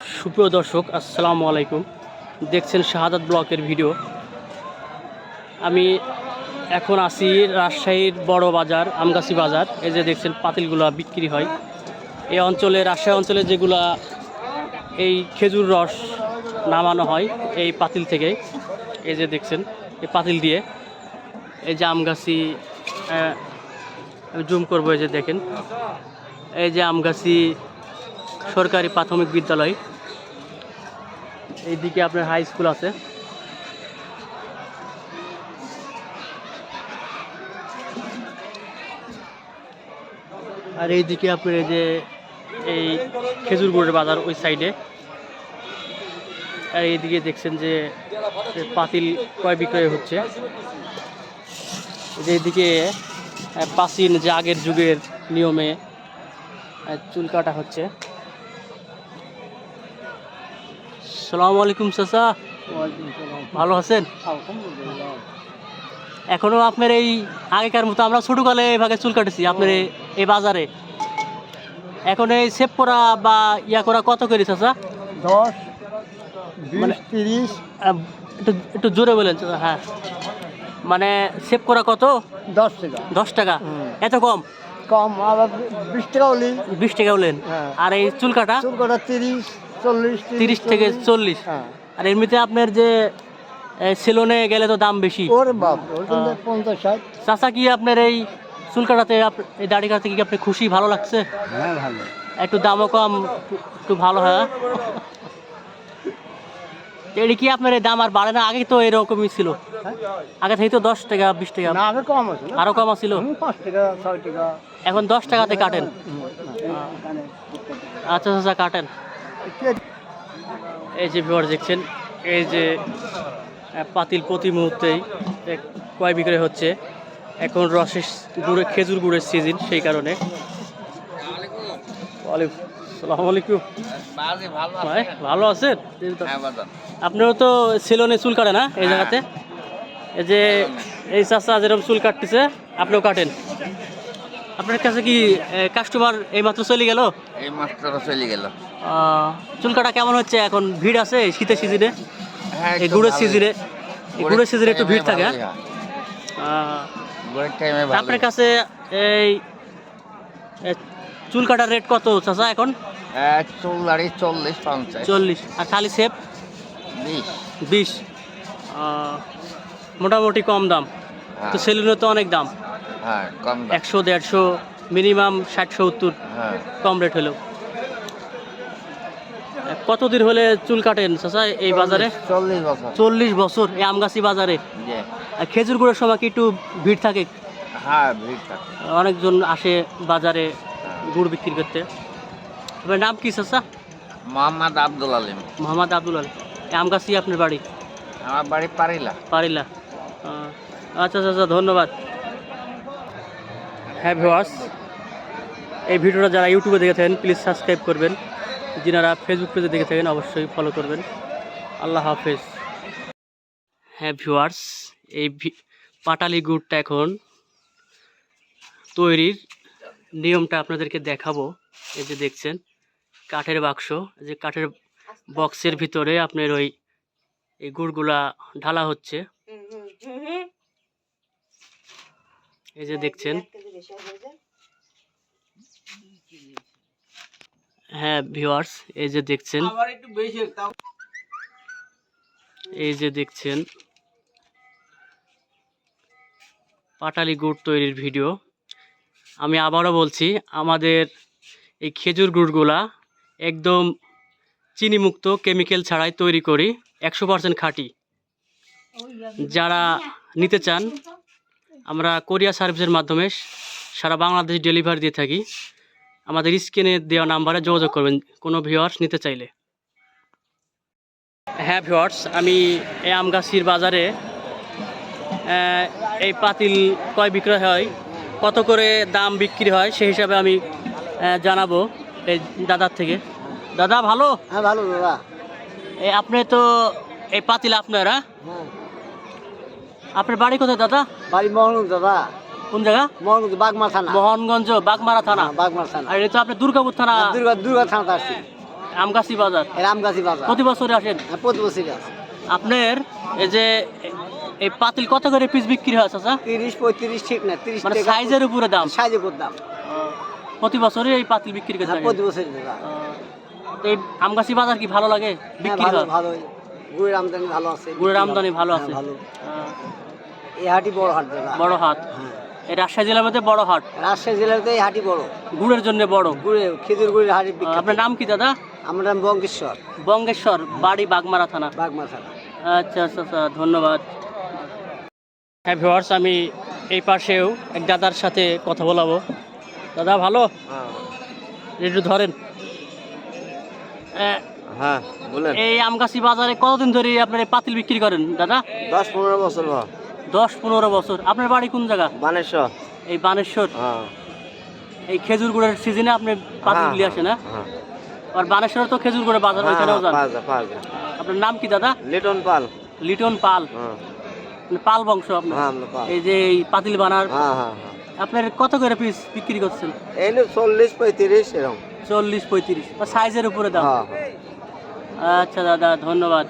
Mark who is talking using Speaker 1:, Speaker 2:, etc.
Speaker 1: সুপ্রিয় দর্শক, আসসালামু আলাইকুম। দেখছেন শাহাদাত ব্লকের ভিডিও। আমি এখন আছি রাজশাহীর বড় বাজার, আমগাছি বাজার। এই যে দেখছেন পাতিলগুলা বিক্রি হয়। এই অঞ্চলে, রাজশাহী অঞ্চলে যেগুলা এই খেজুর রস নামানো হয় এই পাতিল থেকে, এই যে দেখছেন, এই পাতিল দিয়ে। এই যে আমগাছি জুম করব, এই যে দেখেন। এই যে আমগাছি সরকারি প্রাথমিক বিদ্যালয়। এইদিকে আপনার হাই স্কুল আছে। আর এইদিকে আপনার এই যে, এই খেজুর গুড়ের বাজার ওই সাইডে আর এইদিকে দেখছেন যে যে পাতিল ক্রয় বিক্রয় হচ্ছে। যে এইদিকে প্রাচীন যে আগের যুগের নিয়মে চুল কাটা হচ্ছে। সালামু আলাইকুম চাচা। ভালো আছেন? এখনও আপনার এই আগেকার মতো আমরা ছোটকালে এভাবে চুল কাটেছি আপনার এই- বাজারে। এখন এই সেভ করা বা ইয়া করা কত করে চাচা?
Speaker 2: দশ
Speaker 1: মানে-
Speaker 2: তিরিশ।
Speaker 1: একটু একটু জোরে বলেন চাচা হ্যাঁ। মানে সেভ করা কত?
Speaker 2: দশ টাকা।
Speaker 1: দশ টাকা। এত কম?
Speaker 2: কম আবার বিশ টাকা
Speaker 1: বিশ টাকা বলেন
Speaker 2: হ্যাঁ।
Speaker 1: আর এই চুল কাটা?
Speaker 2: চুল কাটা তিরিশ।
Speaker 1: তিরিশ থেকে চল্লিশ।
Speaker 2: হ্যাঁ।
Speaker 1: আর এমনিতে আপনার যে সেলুনে গেলে তো দাম বেশি। চাচা কি আপনার এই চুল কাটাতে এই দাড়ি কাটাতে কি আপনি খুশি ভালো লাগছে?
Speaker 2: হ্যাঁ ভালো।
Speaker 1: একটু দামও কম একটু ভালো হয়? এটা কি আপনার দাম আর বাড়ে না? আগে তো এরকমই ছিল।
Speaker 2: হ্যাঁ?
Speaker 1: আগে থেকে তো দশ টাকা বিশ টাকা।
Speaker 2: আগে কম
Speaker 1: আরও কম ছিল
Speaker 2: পাঁচ টাকা ছয় টাকা।
Speaker 1: এখন দশ টাকাতে কাটেন।
Speaker 2: এখানে।
Speaker 1: আচ্ছা আচ্ছা কাটেন। এই যে ভিউয়ার দেখছেন এই যে পাতিল প্রতি মুহূর্তেই এ, ক্রয় বিক্রয় হচ্ছে। এখন রসের গুড়ের খেজুর গুড়ের সিজন সেই কারণে। আলাইকুম ভাই, ভালো আছেন? আপনারও তো সেলুনে চুল কাটে না? এই জায়গাতে? এই যে এই চাষা যেরকম চুল কাটতেছে আপনিও কাটেন? আপনার কাছে কি কাস্টমার এইমাত্র চলে গেল?
Speaker 3: এই মাস্টারও চলে গেল।
Speaker 1: চুল কাটা কেমন হচ্ছে এখন? ভিড় আছে শীতের সিজনে
Speaker 3: হ্যাঁ
Speaker 1: এই গুড়ের সিজনে এই গুড়ের সিজনে একটু ভিড় থাকে হ্যাঁ? আপনার কাছে এই চুল কাটার রেট কত চাচা এখন?
Speaker 3: এক চুল দাড়ি চল্লিশ পঞ্চাশ।
Speaker 1: চল্লিশ। আর খালি সেপ
Speaker 3: বিশ।
Speaker 1: মোটামুটি কম দাম।
Speaker 3: হ্যাঁ,
Speaker 1: তো সেলুনে তো অনেক দাম।
Speaker 3: হ্যাঁ কম
Speaker 1: একশো দেড়শো মিনিমাম ষাট সত্তর
Speaker 3: হ্যাঁ।
Speaker 1: কম রেট হলেও। কতদিন হলে চুল কাটেন চাচা এই বাজারে?
Speaker 3: চল্লিশ বছর।
Speaker 1: চল্লিশ বছর এই আমগাছি বাজারে? খেজুর গুড়ের সময় কি একটু ভিড় থাকে?
Speaker 3: হ্যাঁ ভিড় থাকে।
Speaker 1: অনেকজন আসে বাজারে
Speaker 3: হ্যাঁ।
Speaker 1: গুড় বিক্রি করতে। আপনার নাম কি চাচা?
Speaker 3: মোহাম্মদ আব্দুল আলিম।
Speaker 1: মোহাম্মদ আব্দুল আলী এই আমগাছি আপনার বাড়ি?
Speaker 3: আমার বাড়ি পারিলা।
Speaker 1: পারিলা। আচ্ছা আচ্ছা আচ্ছা ধন্যবাদ। হ্যাঁ ভিওয়ার্স এই ভিডিওটা যারা ইউটিউবে দেখে থাকেন প্লিজ সাবস্ক্রাইব করবেন। যিনারা ফেসবুক পেজে দেখে থাকেন অবশ্যই ফলো করবেন। আল্লাহ হাফেজ। হ্যাঁ ভিউয়ার্স, এই পাটালি গুড়টা এখন তৈরির নিয়মটা আপনাদেরকে দেখাবো। এই যে দেখছেন, কাঠের বাক্স যে কাঠের বক্সের ভিতরে আপনার ওই এই গুড়গুলা ঢালা হচ্ছে। এই যে দেখছেন। হ্যাঁ ভিউয়ার্স এই যে দেখছেন। এই যে দেখছেন। পাটালি গুড় তৈরির ভিডিও। আমি আবারও বলছি আমাদের এই খেজুর গুড়গুলা একদম চিনিমুক্ত কেমিক্যাল ছাড়াই তৈরি করি একশো পার্সেন্ট খাঁটি। যারা নিতে চান আমরা কোরিয়া সার্ভিসের মাধ্যমে সারা বাংলাদেশ ডেলিভারি দিয়ে থাকি। আমাদের স্ক্রিনে দেওয়া নাম্বারে যোগাযোগ করবেন কোনো ভিওয়ার্স নিতে চাইলে। হ্যাঁ ভিওয়ার্স আমি এই আমগাছির বাজারে এই পাতিল কয় বিক্রয় হয় কত করে দাম বিক্রি হয় সেই হিসাবে আমি জানাব এই দাদার থেকে। দাদা ভালো?
Speaker 2: হ্যাঁ ভালো দাদা।
Speaker 1: এই আপনি তো এই পাতিল আপনারা
Speaker 2: হ্যাঁ।
Speaker 1: আপনার বাড়ি কোথায় দাদা?
Speaker 2: বাড়ি মহনুদ দাদা।
Speaker 1: কোন জায়গা?
Speaker 2: মহনুদ বাগমা থানা।
Speaker 1: মোহনগঞ্জ বাগমারা থানা?
Speaker 2: হ্যাঁ, বাগমা থানা।
Speaker 1: আর এটা তো আপনার দুর্গাপুর থানা।
Speaker 2: দুর্গা দুর্গা থানাতে আসছি।
Speaker 1: আমগাছি বাজার।
Speaker 2: রামগাছি বাজার।
Speaker 1: প্রতি বছরে আসেন?
Speaker 2: হ্যাঁ, প্রতি বছরই আছে
Speaker 1: আপনার এই যে এই পাতিল কত করে পিস বিক্রি হয় চাচা?
Speaker 2: তিরিশ পঁয়ত্রিশ ঠিক না তিরিশ
Speaker 1: মানে সাইজের উপরে দাম?
Speaker 2: সাইজের কত দাম।
Speaker 1: প্রতি বছরই এই পাতিল বিক্রি করে
Speaker 2: হ্যাঁ প্রতি বছরই দাদা।
Speaker 1: এই আমগাছি বাজার কি ভালো লাগে?
Speaker 2: হ্যাঁ
Speaker 1: বিক্রি
Speaker 2: ভালো
Speaker 1: হয়?
Speaker 2: ভালোই। গুড়ের আমদানি ভালো আছে
Speaker 1: গুড়ের আমদানি ভালো
Speaker 2: হ্যাঁ,
Speaker 1: আছে?
Speaker 2: ভালো। এই বড় হাট দাদা।
Speaker 1: বড় হাট?
Speaker 2: হ্যাঁ।
Speaker 1: এই রাজশাহী জেলার মধ্যে বড় হাট?
Speaker 2: রাজশাহী জেলাতে এই হাটি বড়।
Speaker 1: গুড়ের জন্য বড়?
Speaker 2: গুড়ে খেজুর গুড়ের হাটি বিখ্যাত।
Speaker 1: আপনার নাম কি দাদা?
Speaker 2: আমার নাম বঙ্কেশ্বর
Speaker 1: বঙ্গেশ্বর বাড়ি বাগমারা থানা।
Speaker 2: বাগমাথা
Speaker 1: আচ্ছা আচ্ছা আচ্ছা ধন্যবাদ। হ্যাঁ ভিওয়ার্স আমি এই পাশেও এক দাদার সাথে কথা বলাবো। দাদা ভালো? একটু ধরেন। আহ,
Speaker 3: হ্যাঁ বলেন।
Speaker 1: এই আমগাছি বাজারে কতদিন ধরে আপনার এই পাতিল বিক্রি করেন দাদা?
Speaker 3: দশ পনেরো বছর বা।
Speaker 1: দশ পনেরো বছর। আপনার বাড়ি কোন জায়গা?
Speaker 3: বানেশ্বর।
Speaker 1: এই বানেশ্বর?
Speaker 3: হ্যাঁ।
Speaker 1: এই খেজুর গুড়ের সিজনে আপনি পাতিল নিয়ে আসেন হ্যাঁ?
Speaker 3: হ্যাঁ।
Speaker 1: আর বানেশ্বর তো খেজুর গুড়ের বাজার ওইখানেও যান আপনার নাম কি দাদা?
Speaker 3: লিটন পাল।
Speaker 1: লিটন পাল।
Speaker 3: হ্যাঁ।
Speaker 1: মানে পাল বংশ আপনার?
Speaker 3: হ্যাঁ
Speaker 1: এই যে এই পাতিল বানার
Speaker 3: হ্যাঁ হ্যাঁ হ্যাঁ।
Speaker 1: আপনার কত করে পিস বিক্রি করছেন?
Speaker 3: এই চল্লিশ পঁয়ত্রিশ এরকম
Speaker 1: চল্লিশ পঁয়ত্রিশ। সাইজের উপরে দাম।
Speaker 3: হ্যাঁ হ্যাঁ।
Speaker 1: আচ্ছা দাদা ধন্যবাদ।